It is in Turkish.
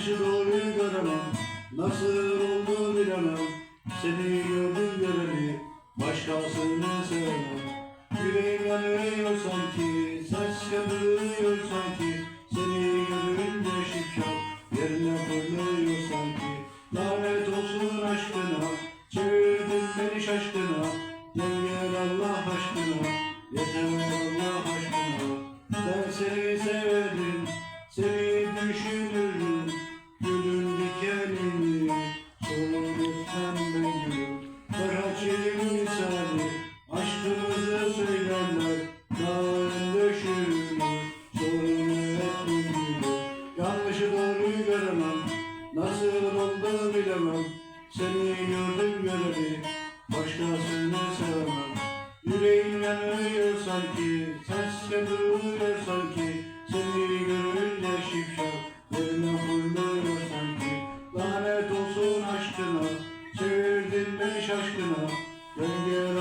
Yanlışı doğruyu göremem. Nasıl oldu bilemem. Seni gördüm göreli. Başkasını sevmem Yüreğim yanıyor sanki. Ses yapıyor sanki. Seni görünce şipşak Yerine fırlıyor sanki. Lanet olsun aşkına. Çevirdin beni şaşkına. Gel Allah aşkına. Yeter Allah aşkına. Ben seni severim Seni düşünürüm Oldu bilemem. Seni gördüm göreli Başkasını sevemem Yüreğim yanıyor sanki Ses yapıyor sanki. Seni görünce şipşak Yerine fırlıyor sanki. Lanet olsun aşkına Çevirdin beni şaşkına. Dön gel